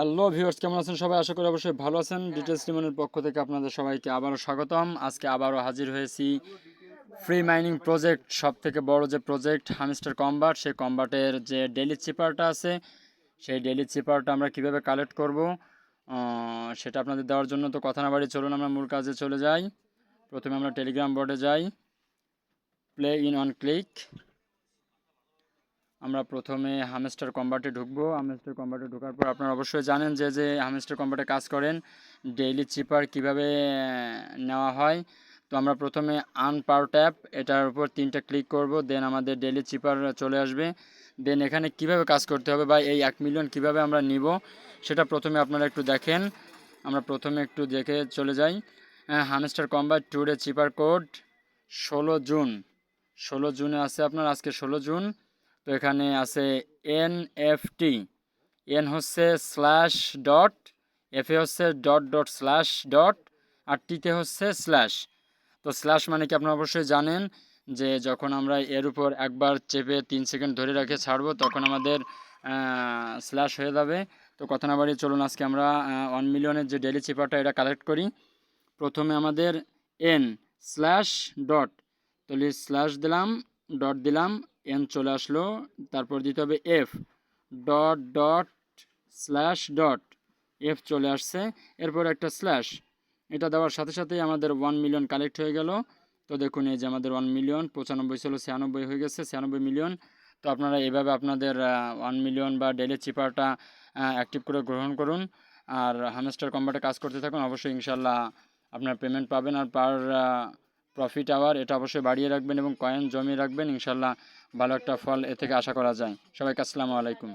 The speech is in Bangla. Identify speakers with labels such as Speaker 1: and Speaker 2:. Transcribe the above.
Speaker 1: হ্যালো ভিউয়ার্স কেমন আছেন সবাই? আশা করি অবশ্যই ভালো আছেন। ডিটেলস লিমনের পক্ষ থেকে আপনাদের সবাইকে আবারও স্বাগতম। আজকে আবারও হাজির হয়েছি ফ্রি মাইনিং প্রজেক্ট সব থেকে বড় যে প্রজেক্ট হামিস্টার কম্বাট সেই কম্বাটের যে ডেলি চিপারটা আছে সেই ডেলি চিপারটা আমরা কীভাবে কালেক্ট করব সেটা আপনাদের দেওয়ার জন্য তো কথা না বাড়ি চলুন আমরা মূল কাজে চলে যাই। প্রথমে আমরা টেলিগ্রাম বোর্ডে যাই। প্লে ইন অন ক্লিক আমরা প্রথমে হামেস্টার কম্বাটে ঢুকবো। হামেস্টার কম্বাটে ঢোকার পর আপনারা অবশ্যই জানেন যে যে হামেস্টার কম্বাটে কাজ করেন ডেইলি চিপার কীভাবে নেওয়া হয়। তো আমরা প্রথমে আন পাওয়ার ট্যাপ এটার উপর তিনটা ক্লিক করব দেন আমাদের ডেইলি চিপার চলে আসবে। দেন এখানে কীভাবে কাজ করতে হবে বা এই এক মিলিয়ন কীভাবে আমরা নিব, সেটা প্রথমে আপনারা একটু দেখেন। আমরা প্রথমে একটু দেখে চলে যাই। হামেস্টার কম্বাট ট্যুরে চিপার কোড ষোলো জুন। ষোলো জুনে আছে আপনার, আজকে ষোলো জুন। তো এখানে আছে এন এফ টি এন হচ্ছে স্ল্যাশ ডট এফ এ হচ্ছে ডট ডট স্ল্যাশ ডট আর টিতে হচ্ছে স্ল্যাশ তো স্ল্যাশ মানে কি আপনারা অবশ্যই জানেন যে যখন আমরা এর উপর একবার চেপে তিন সেকেন্ড ধরে রেখে ছাড়বো, তখন আমাদের স্ল্যাশ হয়ে যাবে। তো কথা না বাড়িয়ে চলুন, আজকে আমরা ওয়ান মিলিয়নের যে ডেলি চিপারটা এটা কালেক্ট করি। প্রথমে আমাদের এন স্ল্যাশ ডট তাহলে স্ল্যাশ দিলাম ডট দিলাম এন চলে আসলো, তারপর দিতে হবে F dot dot slash dot F চলে আসছে। এরপর একটা স্ল্যাশ এটা দেওয়ার সাথে সাথেই আমাদের ওয়ান মিলিয়ন কালেক্ট হয়ে গেল। তো দেখুন, এই যে আমাদের ওয়ান মিলিয়ন পঁচানব্বই ছিল, ছিয়ানব্বই হয়ে গেছে, ছিয়ানব্বই মিলিয়ন তো আপনারা এইভাবে আপনাদের ওয়ান মিলিয়ন বা ডেলি চিপারটা অ্যাক্টিভ করে গ্রহণ করুন। আর হামেস্টার কম্বাটে কাজ করতে থাকুন, অবশ্যই ইনশাল্লাহ আপনার পেমেন্ট পাবেন। আর পার প্রফিট আওয়ার এটা অবশ্যই বাড়িয়ে রাখবেন এবং কয়েন জমিয়ে রাখবেন। ইনশাল্লাহ ভালো একটা ফল এ থেকে আশা করা যায়। সবাইকে আসসালামু আলাইকুম।